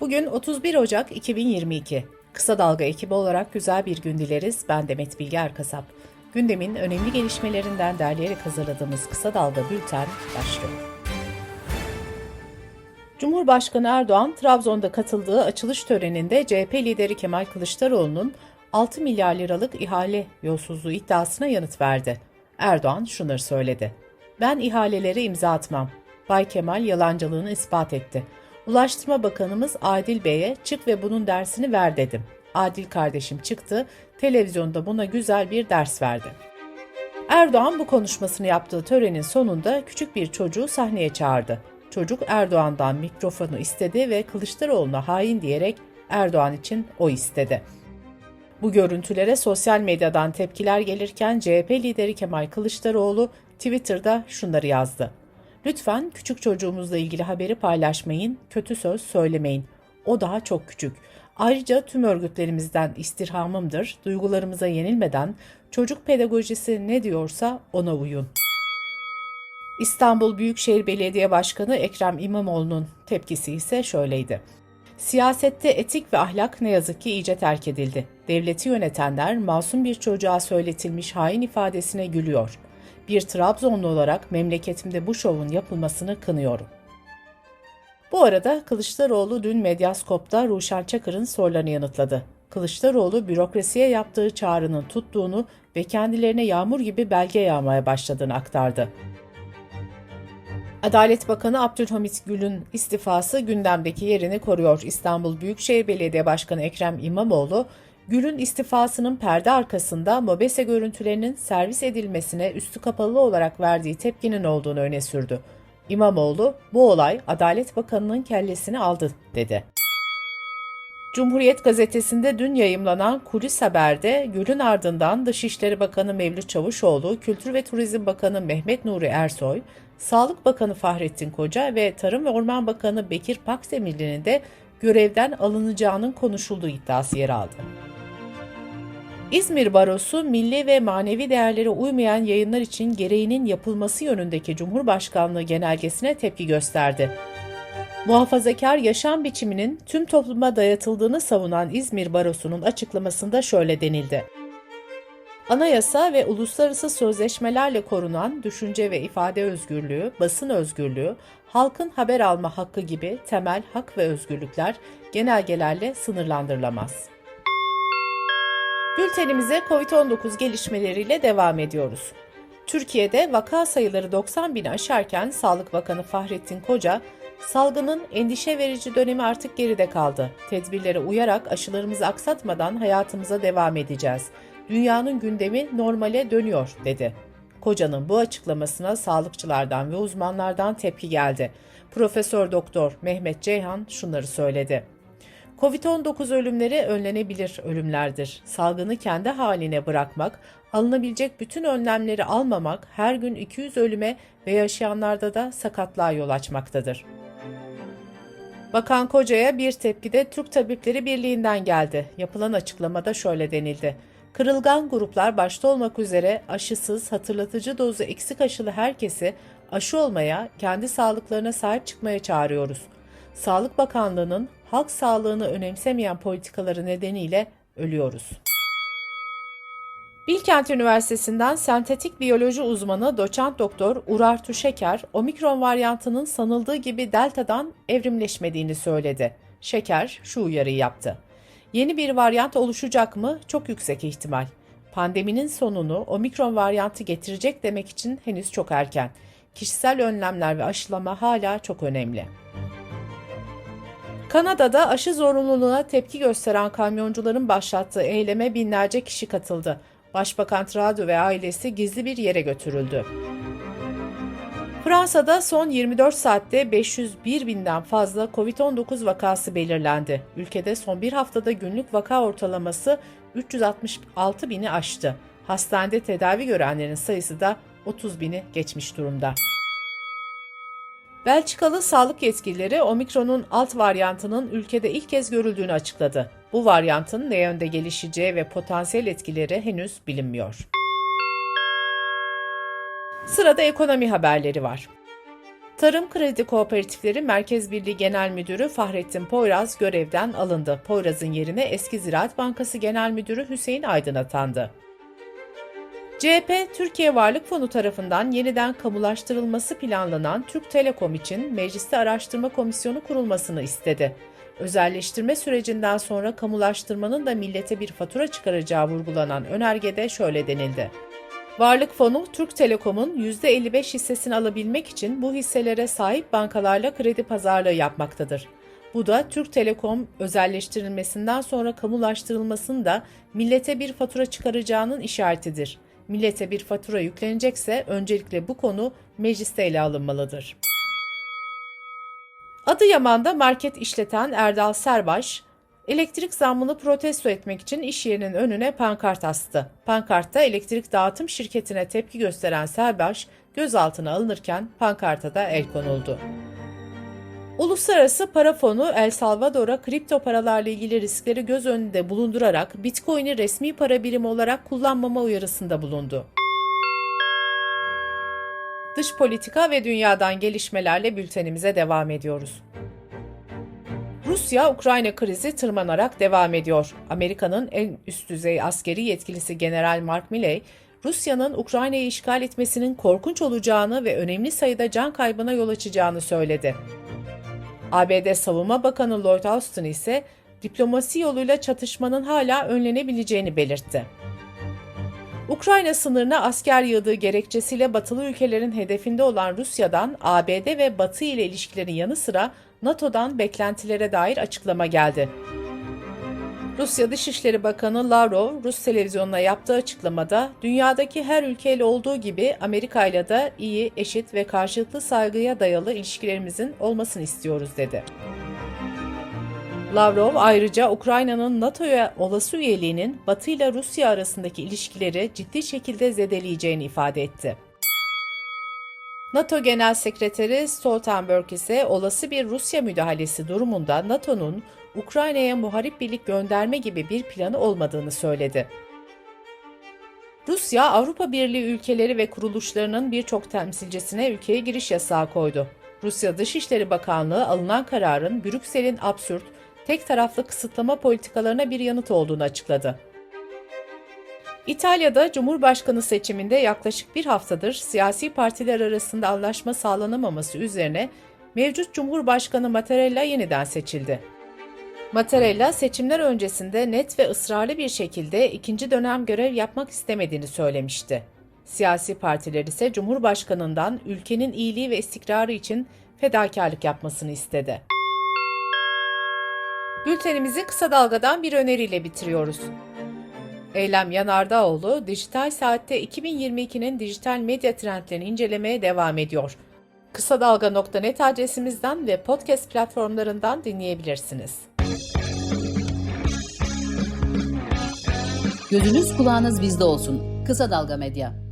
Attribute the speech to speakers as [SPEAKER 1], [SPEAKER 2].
[SPEAKER 1] Bugün 31 Ocak 2022. Kısa Dalga ekibi olarak güzel bir gün dileriz. Ben Demet Bilge Erkasap. Gündemin önemli gelişmelerinden derleyerek hazırladığımız Kısa Dalga Bülten başlıyor. Cumhurbaşkanı Erdoğan, Trabzon'da katıldığı açılış töreninde CHP lideri Kemal Kılıçdaroğlu'nun 6 milyar liralık ihale yolsuzluğu iddiasına yanıt verdi. Erdoğan şunları söyledi. Ben ihalelere imza atmam. Bay Kemal yalancılığını ispat etti. Ulaştırma Bakanımız Adil Bey'e çık ve bunun dersini ver dedim. Adil kardeşim çıktı, televizyonda buna güzel bir ders verdi. Erdoğan bu konuşmasını yaptığı törenin sonunda küçük bir çocuğu sahneye çağırdı. Çocuk Erdoğan'dan mikrofonu istedi ve Kılıçdaroğlu'na hain diyerek Erdoğan için o istedi. Bu görüntülere sosyal medyadan tepkiler gelirken CHP lideri Kemal Kılıçdaroğlu Twitter'da şunları yazdı. Lütfen küçük çocuğumuzla ilgili haberi paylaşmayın, kötü söz söylemeyin. O daha çok küçük. Ayrıca tüm örgütlerimizden istirhamımdır, duygularımıza yenilmeden çocuk pedagojisi ne diyorsa ona uyun. İstanbul Büyükşehir Belediye Başkanı Ekrem İmamoğlu'nun tepkisi ise şöyleydi. Siyasette etik ve ahlak ne yazık ki iyice terk edildi. Devleti yönetenler masum bir çocuğa söyletilmiş hain ifadesine gülüyor. Bir Trabzonlu olarak memleketimde bu şovun yapılmasını kınıyorum. Bu arada Kılıçdaroğlu dün Medyaskop'ta Ruşen Çakır'ın sorularını yanıtladı. Kılıçdaroğlu bürokrasiye yaptığı çağrının tuttuğunu ve kendilerine yağmur gibi belge yağmaya başladığını aktardı. Adalet Bakanı Abdülhamit Gül'ün istifası gündemdeki yerini koruyor. İstanbul Büyükşehir Belediye Başkanı Ekrem İmamoğlu, Gül'ün istifasının perde arkasında MOBESE görüntülerinin servis edilmesine üstü kapalı olarak verdiği tepkinin olduğunu öne sürdü. İmamoğlu, bu olay Adalet Bakanı'nın kellesini aldı, dedi. Cumhuriyet gazetesinde dün yayımlanan kulis haberde Gül'ün ardından Dışişleri Bakanı Mevlüt Çavuşoğlu, Kültür ve Turizm Bakanı Mehmet Nuri Ersoy, Sağlık Bakanı Fahrettin Koca ve Tarım ve Orman Bakanı Bekir Pakdemirli'nin de görevden alınacağının konuşulduğu iddiası yer aldı. İzmir Barosu milli ve manevi değerlere uymayan yayınlar için gereğinin yapılması yönündeki Cumhurbaşkanlığı genelgesine tepki gösterdi. Muhafazakar yaşam biçiminin tüm topluma dayatıldığını savunan İzmir Barosu'nun açıklamasında şöyle denildi. Anayasa ve uluslararası sözleşmelerle korunan düşünce ve ifade özgürlüğü, basın özgürlüğü, halkın haber alma hakkı gibi temel hak ve özgürlükler genelgelerle sınırlandırılamaz. Bültenimize COVID-19 gelişmeleriyle devam ediyoruz. Türkiye'de vaka sayıları 90 bini aşarken Sağlık Bakanı Fahrettin Koca, salgının endişe verici dönemi artık geride kaldı. Tedbirlere uyarak aşılarımızı aksatmadan hayatımıza devam edeceğiz. Dünyanın gündemi normale dönüyor, dedi. Koca'nın bu açıklamasına sağlıkçılardan ve uzmanlardan tepki geldi. Profesör Doktor Mehmet Ceyhan şunları söyledi. Covid-19 ölümleri önlenebilir ölümlerdir. Salgını kendi haline bırakmak, alınabilecek bütün önlemleri almamak her gün 200 ölüme ve yaşayanlarda da sakatlığa yol açmaktadır. Bakan Koca'ya bir tepki de Türk Tabipleri Birliği'nden geldi. Yapılan açıklamada şöyle denildi. Kırılgan gruplar başta olmak üzere aşısız, hatırlatıcı dozu eksik aşılı herkesi aşı olmaya, kendi sağlıklarına sahip çıkmaya çağırıyoruz. Sağlık Bakanlığı'nın halk sağlığını önemsemeyen politikaları nedeniyle ölüyoruz. Bilkent Üniversitesi'nden sentetik biyoloji uzmanı doçent doktor Urar Tuşeker, omikron varyantının sanıldığı gibi delta'dan evrimleşmediğini söyledi. Şeker şu uyarıyı yaptı. Yeni bir varyant oluşacak mı? Çok yüksek ihtimal. Pandeminin sonunu omikron varyantı getirecek demek için henüz çok erken. Kişisel önlemler ve aşılama hala çok önemli. Kanada'da aşı zorunluluğuna tepki gösteren kamyoncuların başlattığı eyleme binlerce kişi katıldı. Başbakan Trudeau ve ailesi gizli bir yere götürüldü. Fransa'da son 24 saatte 501 binden fazla COVID-19 vakası belirlendi. Ülkede son bir haftada günlük vaka ortalaması 366 bini aştı. Hastanede tedavi görenlerin sayısı da 30 bini geçmiş durumda. Belçikalı sağlık yetkilileri omikronun alt varyantının ülkede ilk kez görüldüğünü açıkladı. Bu varyantın ne yönde gelişeceği ve potansiyel etkileri henüz bilinmiyor. Sırada ekonomi haberleri var. Tarım Kredi Kooperatifleri Merkez Birliği Genel Müdürü Fahrettin Poyraz görevden alındı. Poyraz'ın yerine eski Ziraat Bankası Genel Müdürü Hüseyin Aydın atandı. CHP, Türkiye Varlık Fonu tarafından yeniden kamulaştırılması planlanan Türk Telekom için Mecliste Araştırma Komisyonu kurulmasını istedi. Özelleştirme sürecinden sonra kamulaştırmanın da millete bir fatura çıkaracağı vurgulanan önergede şöyle denildi. Varlık Fonu, Türk Telekom'un %55 hissesini alabilmek için bu hisselere sahip bankalarla kredi pazarlığı yapmaktadır. Bu da Türk Telekom özelleştirilmesinden sonra kamulaştırılmasının da millete bir fatura çıkaracağının işaretidir. Millete bir fatura yüklenecekse öncelikle bu konu mecliste ele alınmalıdır. Adıyaman'da market işleten Erdal Serbaş, elektrik zammını protesto etmek için iş yerinin önüne pankart astı. Pankartta elektrik dağıtım şirketine tepki gösteren Serbaş gözaltına alınırken pankarta da el konuldu. Uluslararası Para Fonu El Salvador'a kripto paralarla ilgili riskleri göz önünde bulundurarak Bitcoin'i resmi para birimi olarak kullanmama uyarısında bulundu. Dış politika ve dünyadan gelişmelerle bültenimize devam ediyoruz. Rusya-Ukrayna krizi tırmanarak devam ediyor. Amerika'nın en üst düzey askeri yetkilisi General Mark Milley, Rusya'nın Ukrayna'yı işgal etmesinin korkunç olacağını ve önemli sayıda can kaybına yol açacağını söyledi. ABD Savunma Bakanı Lloyd Austin ise diplomasi yoluyla çatışmanın hala önlenebileceğini belirtti. Ukrayna sınırına asker yığdığı gerekçesiyle batılı ülkelerin hedefinde olan Rusya'dan ABD ve Batı ile ilişkilerin yanı sıra NATO'dan beklentilere dair açıklama geldi. Rusya Dışişleri Bakanı Lavrov, Rus televizyonuna yaptığı açıklamada, dünyadaki her ülkeyle olduğu gibi Amerika ile de iyi, eşit ve karşılıklı saygıya dayalı ilişkilerimizin olmasını istiyoruz dedi. Lavrov ayrıca Ukrayna'nın NATO'ya olası üyeliğinin Batı ile Rusya arasındaki ilişkileri ciddi şekilde zedeleyeceğini ifade etti. NATO Genel Sekreteri Stoltenberg ise olası bir Rusya müdahalesi durumunda NATO'nun Ukrayna'ya muharip birlik gönderme gibi bir planı olmadığını söyledi. Rusya, Avrupa Birliği ülkeleri ve kuruluşlarının birçok temsilcisine ülkeye giriş yasağı koydu. Rusya Dışişleri Bakanlığı alınan kararın Brüksel'in absürt, tek taraflı kısıtlama politikalarına bir yanıt olduğunu açıkladı. İtalya'da Cumhurbaşkanı seçiminde yaklaşık bir haftadır siyasi partiler arasında anlaşma sağlanamaması üzerine mevcut Cumhurbaşkanı Mattarella yeniden seçildi. Mattarella seçimler öncesinde net ve ısrarlı bir şekilde ikinci dönem görev yapmak istemediğini söylemişti. Siyasi partiler ise Cumhurbaşkanından ülkenin iyiliği ve istikrarı için fedakarlık yapmasını istedi. Bültenimizi kısa dalgadan bir öneriyle bitiriyoruz. Eylem Yanardağoğlu, Dijital Saat'te 2022'nin dijital medya trendlerini incelemeye devam ediyor. Kısa Dalga.net adresimizden ve podcast platformlarından dinleyebilirsiniz.
[SPEAKER 2] Gözünüz kulağınız bizde olsun. Kısa Dalga Medya.